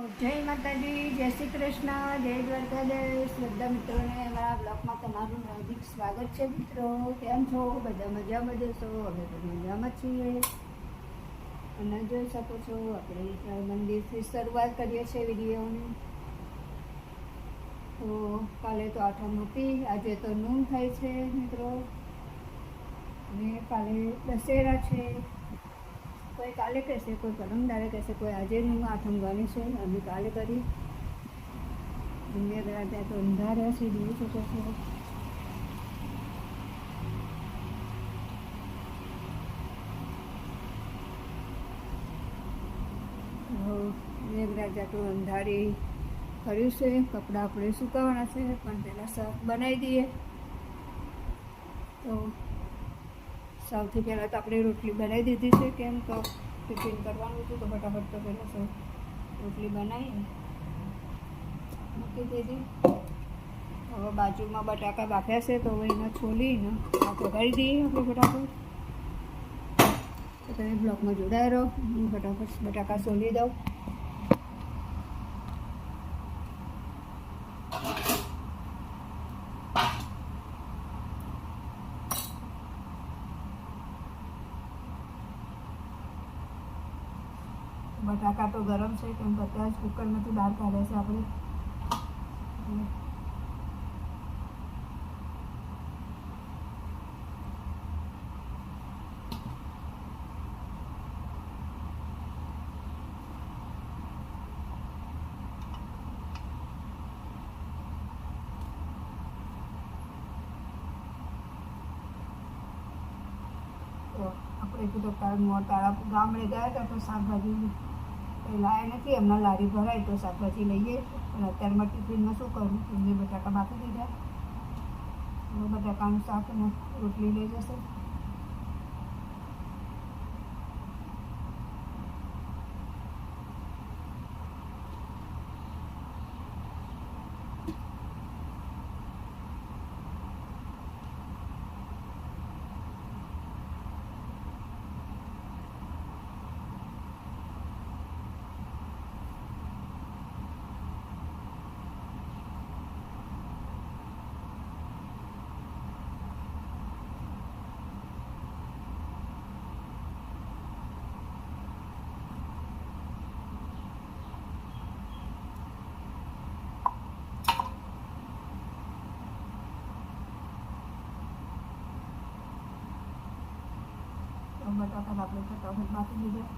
જય માતાજી, જય શ્રી કૃષ્ણ, જય દ્વારકાધીશ. બધા મિત્રોને અમારા બ્લોગમાં તમારું હાર્દિક સ્વાગત છે મિત્રો. કેમ છો? બધા મજામાં જશો અમે તો મજામાં છીએ. અને જોઈ શકો છો, આપણે મંદિરથી શરૂઆત કરીએ છીએ વિડીયોની. તો કાલે તો આઠમ હતી, આજે તો નૂન થાય છે મિત્રો. અને કાલે દશેરા છે. કોઈ કાલે કહેશે, કોઈ પરમ દાડે કહેશે, કોઈ આજે હું આઠમ ગણી છે અમે કાલે કરી દુનિયા ત્યાં તો અંધાર્યા છે જોઈ શકો છો. મેઘરાજા અંધારી કર્યું છે, કપડાં આપણે સુકાવાના છે, પણ પહેલાં શાક બનાવી દઈએ. તો સૌથી પહેલાં તો આપણે રોટલી બનાવી દીધી છે, કેમ તો ટિફિન કરવાનું હતું તો ફટાફટ તો પહેલાં સૌ રોટલી બનાવી. મૂકી દીધી. હવે બાજુમાં બટાકા બાફ્યા છે, તો હવે એને છોલીને આ દઈએ આપણે ફટાફટ. તો તમે બ્લોકમાં જોડાયા રહો. હું ફટાફટ બટાકા છોલી દઉં. બટાકા તો ગરમ છે, કેમ કે અત્યારે કુકરમાંથી બહાર કાઢ્યા છે આપણે. આપણે કીધું મોટા ગામડે ગયા હતા તો શાકભાજી કંઈ લાયા નથી હમણાં લારી ભરાય તો શાકભાજી લઈએ. પણ અત્યારમાં ટિફિનમાં શું કરું? એમને બટાકા બાકી દીધા. બટાકાનું શાક અને રોટલી લઈ જશે તો બટાકા આપણે ફટાફટ બાકી દીધા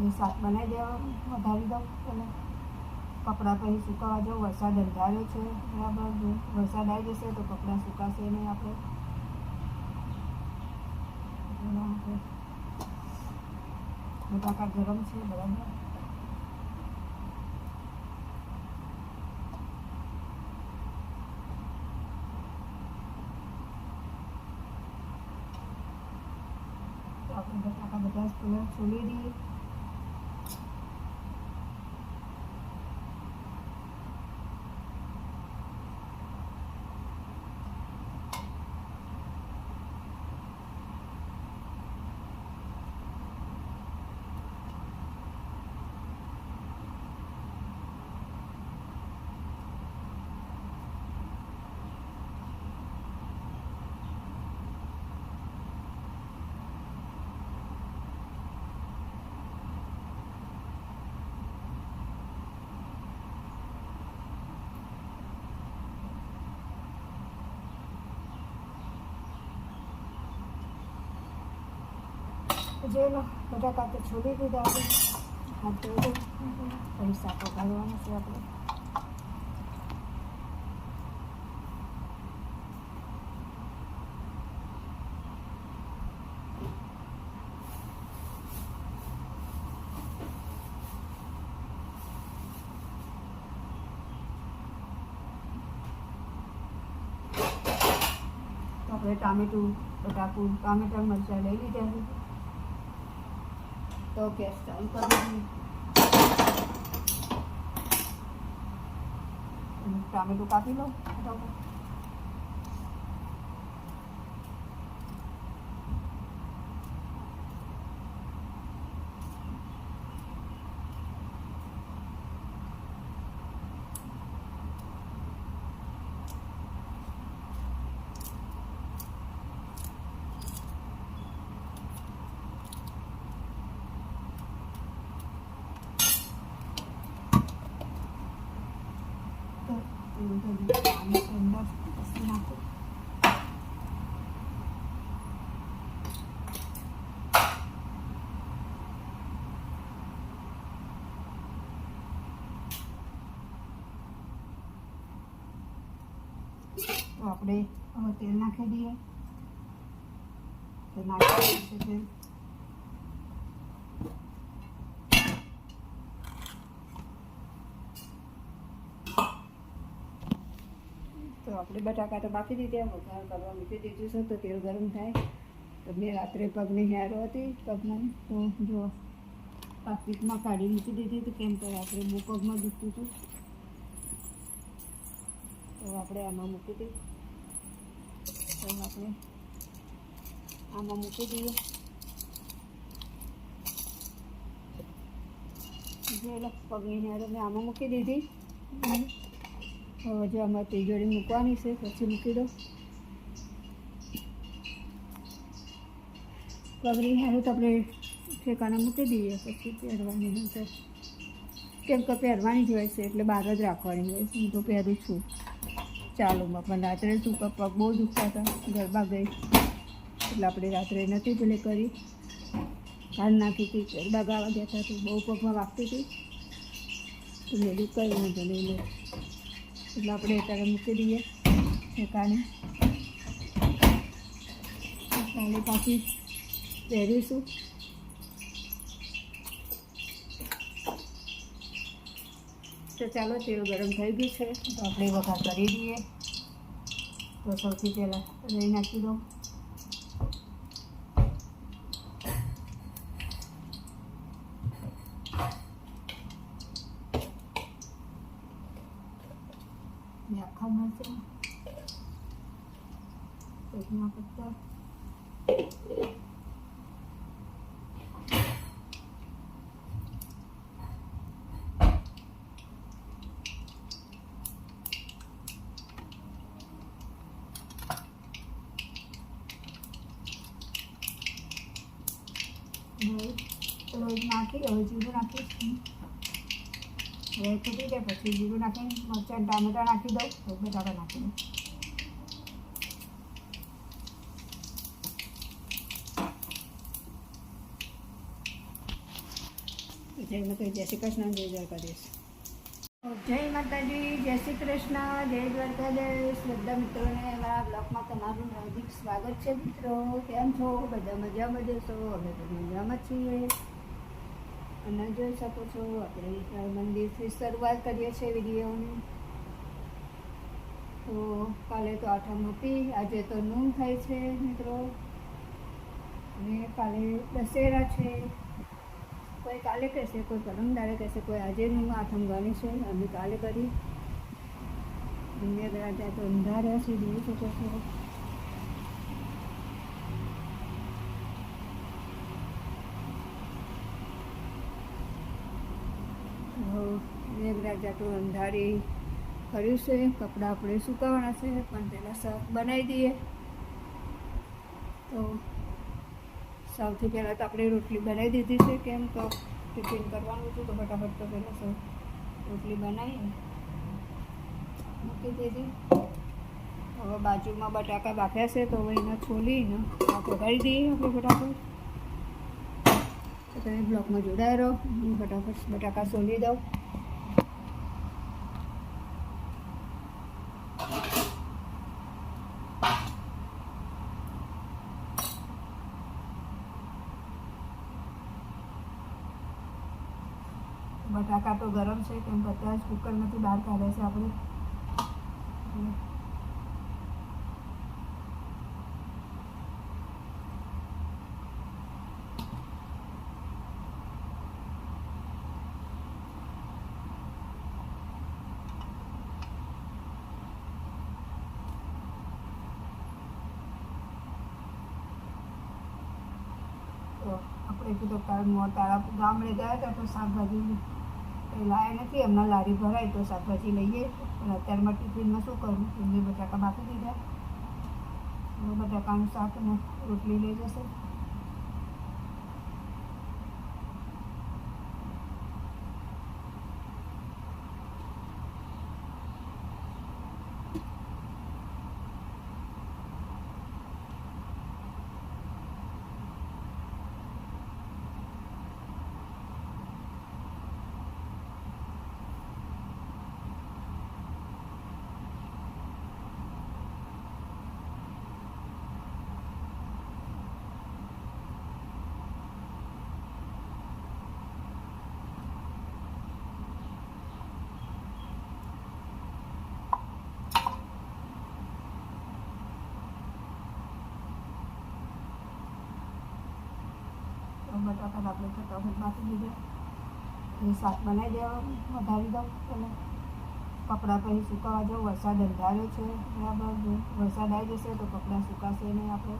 એ શાક બનાવી દેવા વધારી દઉં પહેલાં કપડાં પછી સુકાવા જાઉં, વરસાદ અંધાર્યો છે, બરાબર. વરસાદ આવી જશે તો કપડાં સુકાશે નહીં આપણે. બટાકા ગરમ છે, બરાબર તો આપણે બટાકા બધા જોઈ લો બટાકા તો છોડી દીધા આપણે હાથ ધોઈ દઉં પછી શાકો કાઢવાનું છે આપણે તો આપણે ટામેટું બટાકું ટામેટા મરચાં લઈ લીધા છે તો ગેસ ચાલુ કરી દીધી ટામેટું કાપી લો ફટાફટ આપણે હવે તેલ નાખી દઈએ. તો નાખી તેલ. તો આપણે બટાકા તો બાફી દીધા વઘાર કરવા મૂકી દીધું છે, તો તેલ ગરમ થાય. તો મેં રાત્રે પગની હેરો હતી પગમાં તો જો પ્લાસ્ટિકમાં કાઢી મૂકી દીધી હતી, કેમ કે રાત્રે બહુ પગમાં દુખતું હતું. તો આપણે આમાં મૂકી દઈએ. તો આપણે આમાં મૂકી દઈએ. જો લો, પગની હારે મેં આમાં મૂકી દીધી. હવે જો આમાં તિજોરી મૂકવાની છે પછી મૂકી દો પગની હારે તો આપણે ઠેકાણા મૂકી દઈએ પછી પહેરવાની તો. કેમ કે પહેરવાની જ હોય છે એટલે બહાર જ રાખવાની હોય છે. હું તો પહેરું છું. ચાલુમાં પણ રાત્રે શું પગ બહુ દુખતા હતા? ગરબા ગઈ. એટલે આપણે રાત્રે નથી પેલે કરી. કાલ નાખી હતી, ગરબા ગાવા ગયા હતા, તો બહુ પગમાં વાગતી હતી. તો મેં કઈ વાંધો નહીં એટલે આપણે અત્યારે મૂકી દઈએ ઠેકાણે. કાલે પાછી પહેરીશું. તો ચાલો તેલ ગરમ થઈ ગયું છે તો આપણે વઘાર કરી દઈએ તો સૌથી પહેલાં રહી નાખી દો ને આખા મરચાં તેજના પત્તા હવે રોજ હવે જીરું નાખીશ. હવે તૂટી જાય પછી જીરું નાખીને મરચાં ટામેટાં નાખી દઉં તો બટાકા નાખી દઉં જય માતા જય શ્રી કૃષ્ણ જય દ્વારકાધીશ. જય માતાજી જય શ્રી કૃષ્ણ જય દ્વારકાધીશ. બધા મિત્રોને મારા બ્લોગમાં તમારું હાર્દિક સ્વાગત છે મિત્રો. કેમ છો? બધા મજામાં જશો અમે તો મજામાં છીએ. અને જોઈ શકો છો, આપણે મંદિરથી શરૂઆત કરીએ છીએ વિડીયોની. તો કાલે તો આઠમ હતી, આજે તો નૂન થાય છે મિત્રો. અને કાલે દશેરા છે. કોઈ કાલે કહેશે, કોઈ પરમ દાડે કહેશે, કોઈ આજે નૂન આઠમ ગણી છે, અમે કાલે કરી. દુનિયા રાજા તો અંધાર્યા છે, જોઈ શકો છો. મેઘરાજા તો અંધારી કર્યું છે, કપડાં આપણે સુકાવાના છે, પણ પહેલાં શાક બનાવી દઈએ. તો સૌથી પહેલાં તો આપણે રોટલી બનાવી દીધી છે, કેમ તો ટિફિન કરવાનું હતું તો ફટાફટ તો પહેલાં સૌ રોટલી બનાવી મૂકી દીધી. હવે બાજુમાં બટાકા બાફ્યા છે, તો હવે એને છોલીને પગાડી દઈએ આપણે ફટાફટ. તો તમે બ્લોકમાં જોડાઈ રહો, હું ફટાફટ બટાકા સોલી દઉં. બટાકા તો ગરમ છે કેમ બધા જ કુકરમાંથી બહાર કાઢે છે આપણે તો આપણે કીધું તારા મોં ગામડે ગયા હતા તો શાકભાજી એ લાયા નથી, એમના લારી ભરાય તો શાકભાજી લઈએ. પણ અત્યારમાં ટિફિનમાં શું કરું? એમને બટાકા બાકી દીધા. બટાકાનું શાક રોટલી લઈ જશે. બટાકા આપણે ફટાફટ દીધા એ શાક બનાવી દેવાનું, વધારી દઉં એટલે કપડાં પછી સુકાવા જાઉં. વરસાદ અંધાર્યો છે, બરાબર. વરસાદ આવી જશે તો કપડાં સુકાશે નહીં આપણે.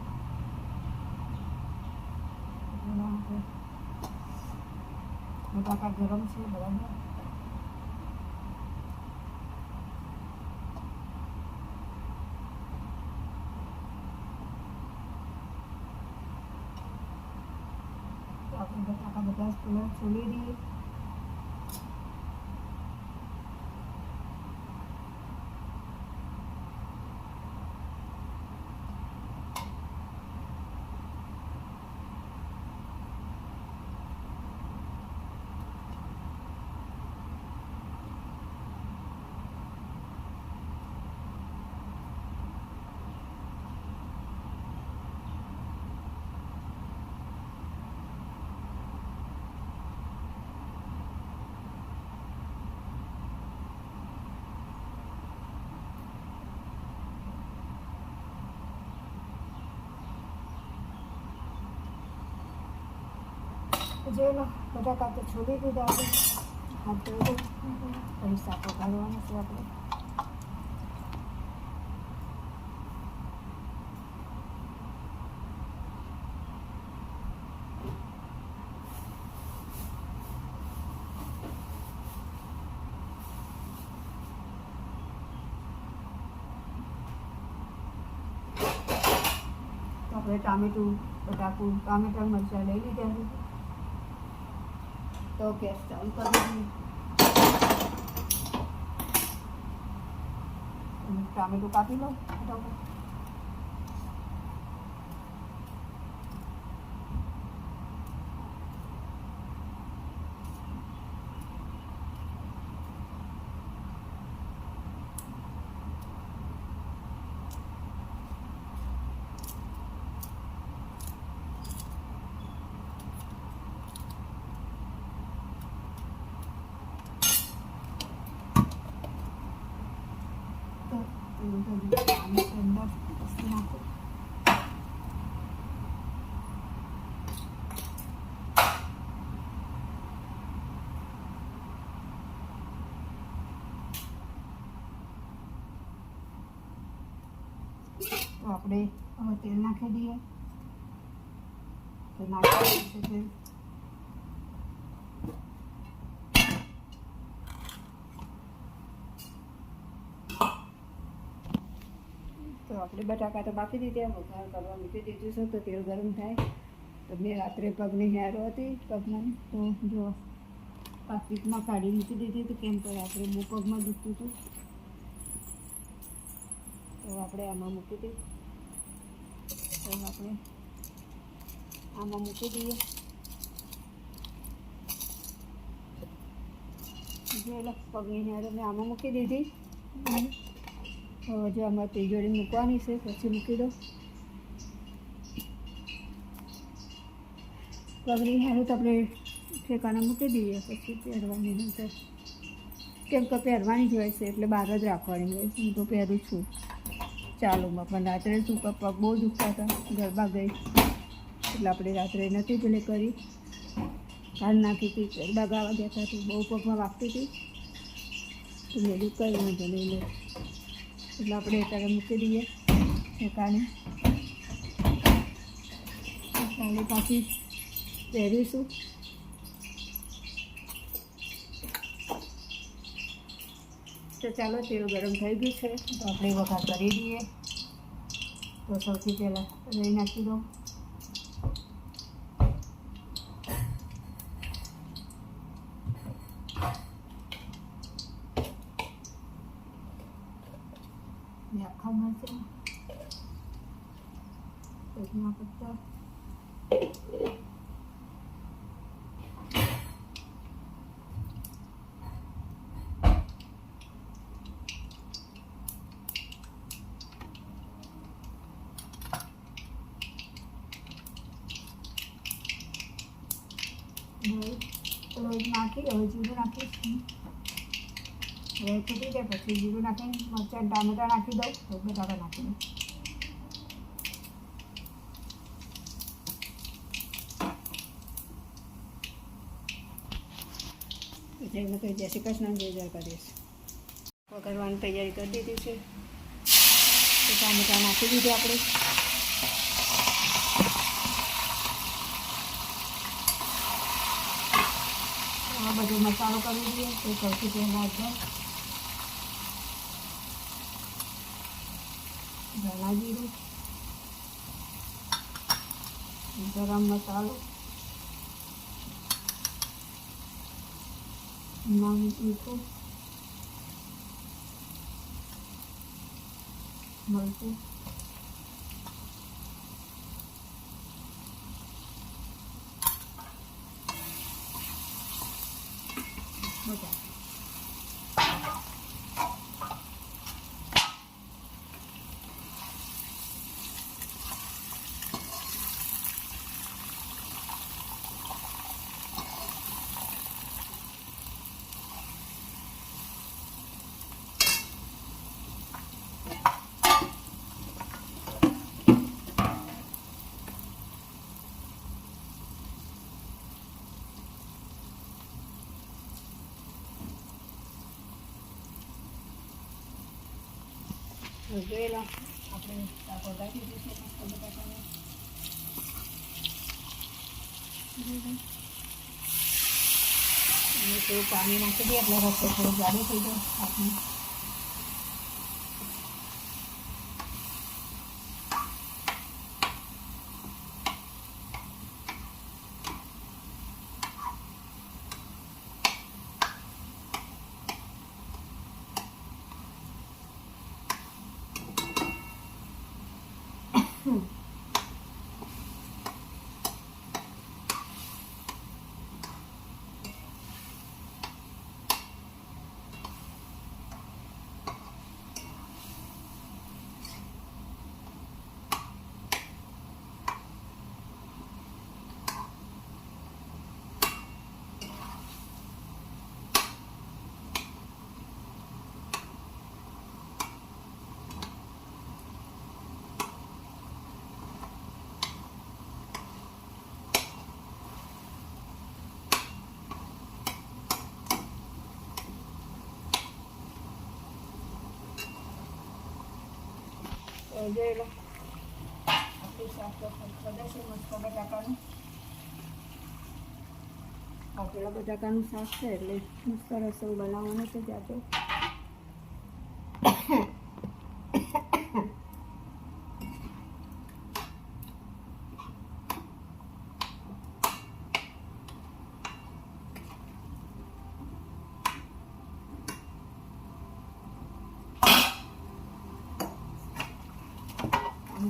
બટાકા ગરમ છે, બરાબર તો આપણે બટાકા બધા જ પેલા છોલી દઈએ જોઈ લો બટાકા તો છોડી દીધા આપણે હાથ ધોઈ દઉં પછી શાક વઘારવાનું છે આપણે તો આપણે ટામેટું બટાકું ટામેટા મરચાં લઈ લીધા છે તો ગેસ ચાલુ કરી દઈએ ટામેટું કાપી લો ફટાફટ તો એવું બધું આની અંદર વસ્તુ નાખો તો આપણે હવે તેલ નાખી દઈએ. તો નાખી તેલ. તો આપણે બટાકા તો બાફી દીધા વઘાર કરવા મૂકી દીધું છે, તો તેલ ગરમ થાય. તો મેં રાત્રે પગની હેરો હતી, પગમાં. તો જો પ્લાસ્ટિકમાં કાઢી મૂકી દીધી હતી, કેમ કે રાત્રે બહુ પગમાં દુખતું હતું. તો આપણે આમાં મૂકી દઈએ. તો આપણે આમાં મૂકી દઈએ. પગની હારે મેં આમાં મૂકી દીધી. હવે જો આમાં તિજોરી મૂકવાની છે, પછી મૂકી દો પગની હારું તો આપણે ઠેકાણા મૂકી દઈએ, પછી પહેરવાની નહીં કેમ કે પહેરવાની જ હોય છે, એટલે બહાર જ રાખવાની હોય છે, હું તો પહેરું છું. ચાલુમાં પણ રાત્રે શું પગ બહુ દુખતા હતા? ગરબા ગઈ. એટલે આપણે રાત્રે નથી પેલે કરી. કાલ નાખી હતી, ગરબા ગાવા ગયા હતા બહુ પગમાં વાગતી હતી. તો મેં કઈ વાંધો નહીં, લે. એટલે આપણે અત્યારે મૂકી દઈએ કાલે કાલે પાછી પહેરીશું. તો ચાલો, તેલ ગરમ થઈ ગયું છે. તો આપણે વઘાર કરી દઈએ તો સૌથી પહેલાં લઈ નાખી દઉં. હવે ફૂટી જાય પછી જીરું નાખીને મરચાં ટામેટાં નાખી દઉં તો બટાકા નાખી દઉં. જેમને કહી જય શ્રી કૃષ્ણ જય જય કરીશ વઘારવાની તૈયારી કરી દીધી છે. ટામેટા નાખી દીધી આપણે. બધો મસાલો કરી દઈએ સૌથી પહેલાં છે ધાણા જીરું ગરમ મસાલો નામ મીઠું મરચું બધા જોયેલા આપણે દીધું છે, મસ્ત બટાકાનું. અને થોડું પાણી નાખી દઈએ, એટલે રસ્તો થોડો જાડો થઈ જાય. આપણે તો જોઈ લો આપણું શાક તો છે મસ્ત બટાકાનું આપેલા બટાકાનું શાક છે એટલે મસ્ત રસોઈ બનાવવાનું છે જાતે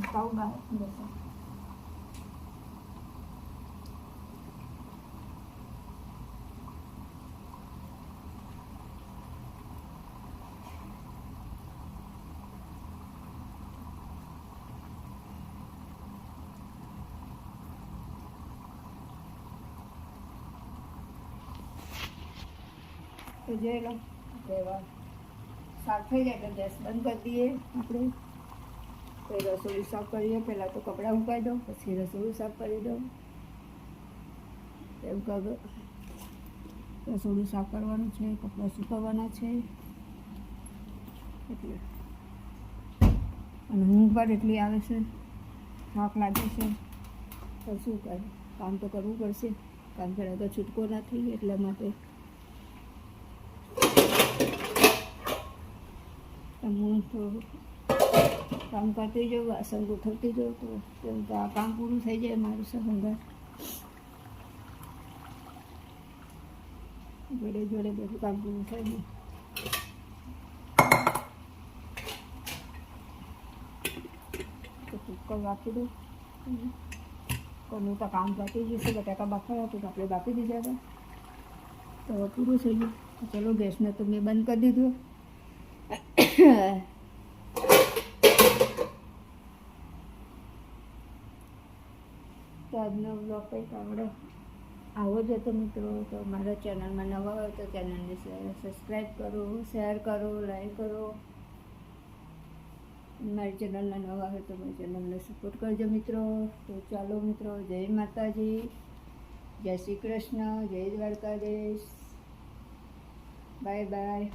પાઉં બહાર બેસો તો જોઈ લો શાક થઈ જાય તો ગેસ બંધ કરી દઈએ આપણે. તો રસોડું સાફ કરીએ પહેલાં તો કપડાં ઉકાઈ દઉં, પછી રસોડું સાફ કરી દઉં. એમ કર. રસોડું સાફ કરવાનું છે, કપડાં સુકવવાના છે. એટલે. અને ઊંઘ પણ એટલી આવે છે. થાક લાગે છે. તો શું કરે? કામ તો કરવું પડશે. કામ કર્યા તો છૂટકો નથી એટલા માટે. હું થોડું કામ કરતી જાઉં વાસણ ગોઠવતી જાઉં તો કેમ કે આ કામ પૂરું થઈ જાય મારું સહંગાર જોડે જોડે બધું કામ પૂરું થઈ જાય તો કુકર રાખી દઉં કોનું તો કામ પતી જશે, બટાકા બાફા હતું તો આપણે બાફી દીધા હતા. તો પૂરું થઈ ગયું. ચલો ગેસને તો મેં બંધ કરી દીધું. આજનો બ્લોગ કંઈક આવડે. આવો જ હતો મિત્રો, તો મારા ચેનલમાં નવા હોય તો ચેનલને સબસ્ક્રાઈબ કરો શેર કરો લાઈક કરો. મારી ચેનલના નવા હોય તો મારી ચેનલને સપોર્ટ કરજો મિત્રો. તો ચાલો મિત્રો, જય માતાજી, જય શ્રી કૃષ્ણ, જય દ્વારકાધીશ. Bye bye